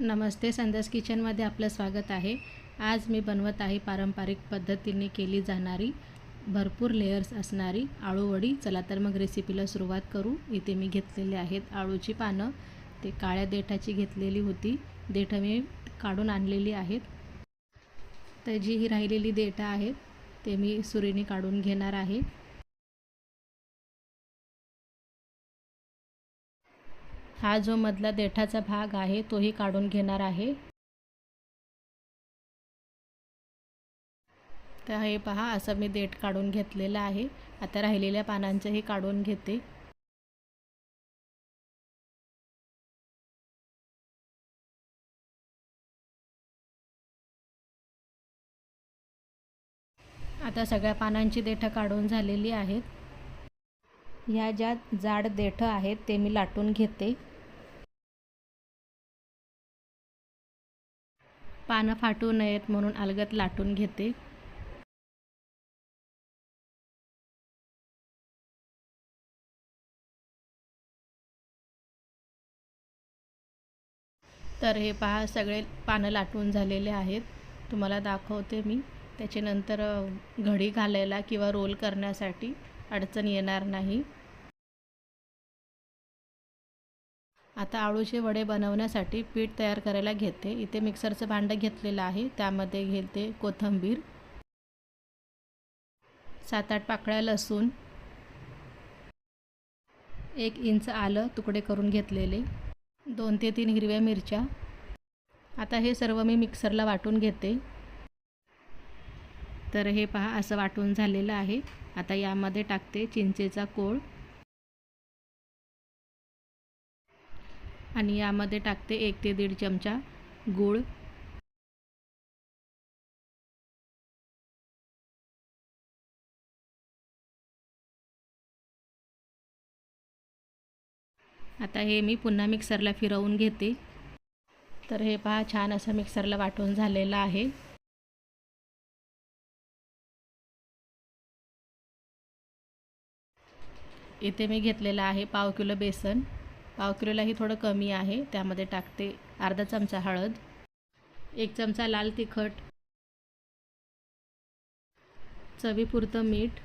नमस्ते संदेश किचनमध्ये आपलं स्वागत आहे. आज मी बनवत आहे पारंपरिक पद्धतीने केली जाणारी भरपूर लेयर्स असणारी आळूवडी चला तर मग रेसिपीला सुरुवात करू. इथे मी घेतलेले आहेत आळूची पानं. ते काळ्या देठाची घेतलेली होती. देठं मी काढून आणलेली आहेत. तर जी ही राहिलेली देठं आहेत ते मी सुरीने काढून घेणार आहे. हा जो मधला देठाचा भाग आहे तोही काढून घेणार आहे. तर हे पहा असं मी देठ काढून घेतलेलं आहे. आता राहिलेल्या पानांचंही काढून घेते. आता सगळ्या पानांची देठं काढून झालेली आहेत. ह्या ज्या जाड देठं आहेत ते मी लाटून घेते. पानं फाटू नयेत म्हणून अलगत लाटून घेते. तर हे पहा सगळे पानं लाटून झालेले आहेत. तुम्हाला दाखवते मी. त्याच्यानंतर घडी घालायला किंवा रोल करण्यासाठी अडचण येणार नाही. आता आळूचे वडे बनवण्यासाठी पीठ तयार करायला घेते. इथे मिक्सरचं भांडं घेतलेलं आहे. त्यामध्ये घेते कोथिंबीर सात आठ पाकळ्या लसूण एक इंच आलं तुकडे करून घेतलेले दोन ते तीन हिरव्या मिरच्या. आता हे सर्व मी मिक्सरला वाटून घेते. तर हे पहा असं वाटून झालेलं आहे. आता यामध्ये टाकते चिंचेचा कोळ. आणि यामध्ये टाकते एक ते दीड चमचा गूळ. आता हे मी पुन्हा मिक्सरला फिरवून घेते. तर हे पहा छान असं मिक्सरला वाटून झालेलं आहे. इथे मी घेतलेलं आहे पाव किलो बेसन. पाव किलोलाही थोडं कमी आहे. त्यामध्ये टाकते अर्धा चमचा हळद एक चमचा लाल तिखट चवीपुरतं मीठ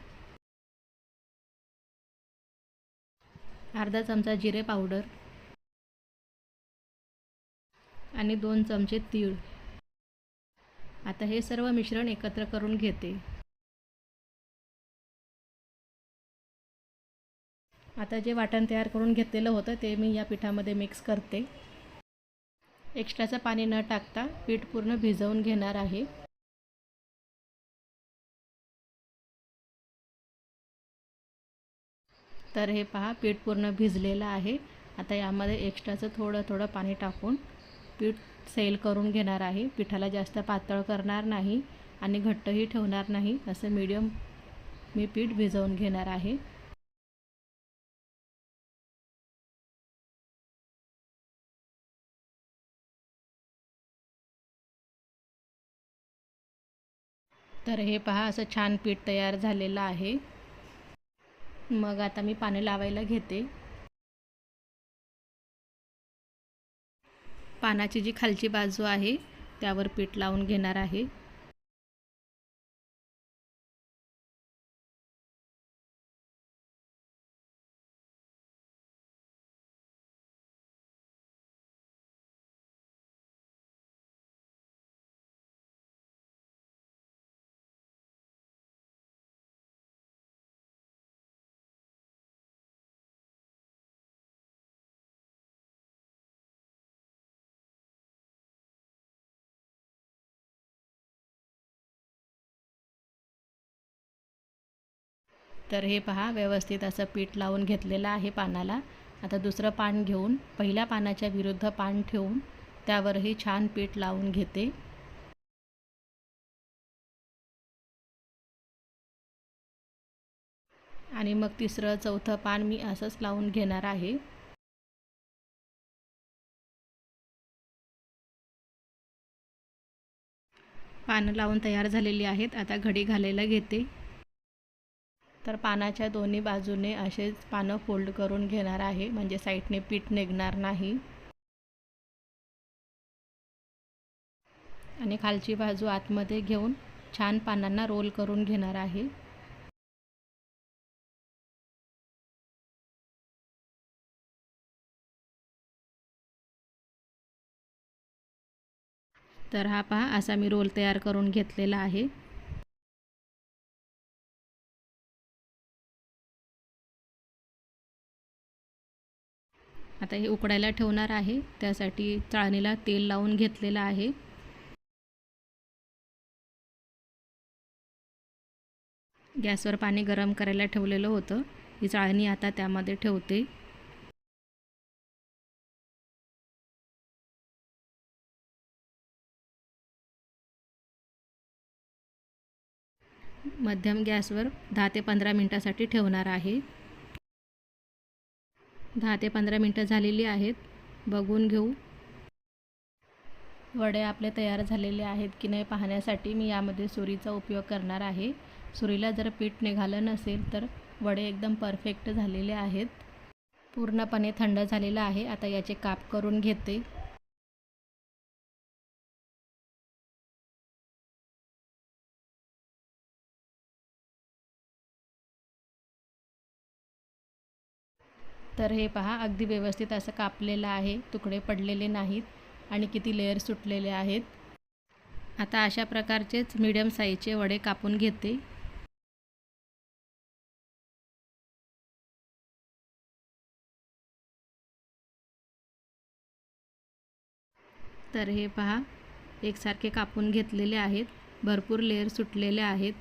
अर्धा चमचा जिरे पावडर आणि दोन चमचे तीळ. आता हे सर्व मिश्रण एकत्र करून घेते. आता जे वाटण तयार करून घेतलेलं होतं ते मी या पिठामध्ये मिक्स करते. एक्स्ट्राचं पाणी न टाकता पीठ पूर्ण भिजवून घेणार आहे. तर हे पहा पीठ पूर्ण भिजलेलं आहे. आता यामध्ये एक्स्ट्राचं थोडं थोडं पाणी टाकून पीठ सेल करून घेणार आहे. पिठाला जास्त पातळ करणार नाही आणि घट्टही ठेवणार नाही. असं मीडियम मी पीठ भिजवून घेणार आहे. तर हे पहा असं छान पीठ तयार झालेलं आहे. मग आता मी पाणी लावायला घेते. पानाची जी खालची बाजू आहे त्यावर पीठ लावून घेणार आहे. तर हे पहा व्यवस्थित असं पीठ लावून घेतलेलं आहे पानाला. आता दुसरं पान घेऊन पहिल्या पानाच्या विरुद्ध पान ठेवून त्यावरही छान पीठ लावून घेते. आणि मग तिसरं चौथं पान मी असंच लावून घेणार आहे. पानं लावून तयार झालेली आहेत. आता घडी घालायला घेते. तर पानाच्या दोन्ही बाजूने असेच पानं फोल्ड करून घेणार आहे म्हणजे साईडने पीठ निघणार नाही. आणि खालची बाजू आतमध्ये घेऊन छान पानांना रोल करून घेणार आहे. तर हा पहा असा मी रोल तयार करून घेतलेला आहे. आता हे उकडायला ठेवणार आहे. त्यासाठी चाळणीला तेल लावून घेतलेलं आहे. गॅसवर पाणी गरम करायला ठेवलेलं होतं. ही चाळणी आता त्यामध्ये ठेवते. मध्यम गॅसवर दहा ते पंधरा मिनटासाठी ठेवणार आहे. दहा ते पंधरा मिनटं झालेली आहेत. बघून घेऊ. वडे आपले तयार झालेले आहेत की नाही पाहण्यासाठी मी यामध्ये सुरीचा उपयोग करणार आहे. सुरीला जर पीठ निघालं नसेल तर वडे एकदम परफेक्ट झालेले आहेत. पूर्णपणे थंड झालेलं आहे. आता याचे काप करून घेते. तर हे पहा अगदी व्यवस्थित असं कापलेलं आहे. तुकडे पडलेले नाहीत आणि किती लेअर सुटलेले आहेत. आता अशा प्रकारचेच मीडियम साईजचे वडे कापून घेते. तर हे पहा एकसारखे कापून घेतलेले आहेत. भरपूर लेअर सुटलेले आहेत.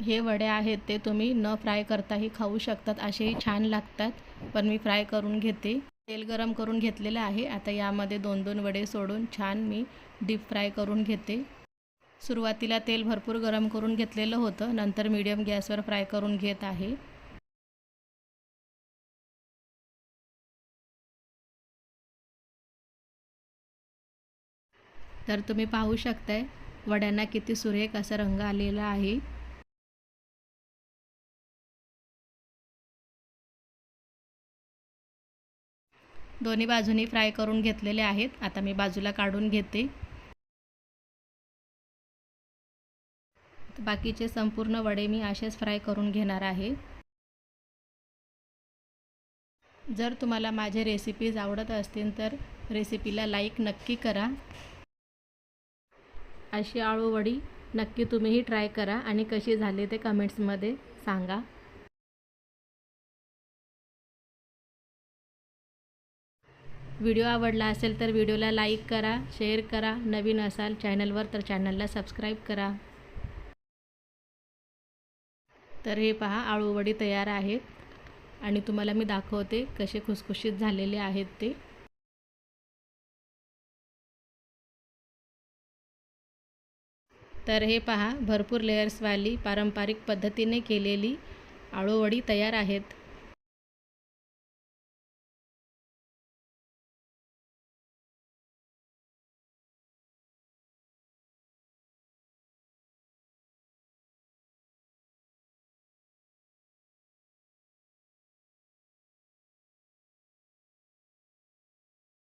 हे वडे आहेत ते तुम्ही न फ्राय करताही खाऊ शकतात असेही छान लागतात. पण मी फ्राय करून घेते. तेल गरम करून घेतलेलं आहे. आता यामध्ये दोन दोन वडे सोडून छान मी डीप फ्राय करून घेते. सुरुवातीला तेल भरपूर गरम करून घेतलेलं होतं. नंतर मीडियम गॅसवर फ्राय करून घेत आहे. तर तुम्ही पाहू शकताय वड्यांना किती सुरेख असा रंग आलेला आहे. दोन्ही बाजूनी फ्राय करून घेतलेले आहेत. आता मी बाजूला काढून घेते. बाकीचे संपूर्ण वडे मी असेच फ्राय करून घेणार आहे. जर तुम्हाला माझे रेसिपीज आवडत असतील तर रेसिपीला लाईक नक्की करा. अशी आळूवडी नक्की तुम्हीही ट्राय करा आणि कशी झाली ते कमेंट्समध्ये सांगा. व्हिडिओ आवडला असेल तर व्हिडिओला लाईक करा शेअर करा नवीन असाल चॅनलवर तर चॅनलला सबस्क्राईब करा. तर हे पहा आळूवडी तयार आहेत आणि तुम्हाला मी दाखवते कसे खुसखुशीत झालेले आहेत ते. तर हे पहा भरपूर लेयर्सवाली पारंपरिक पद्धतीने केलेली आळूवडी तयार आहेत.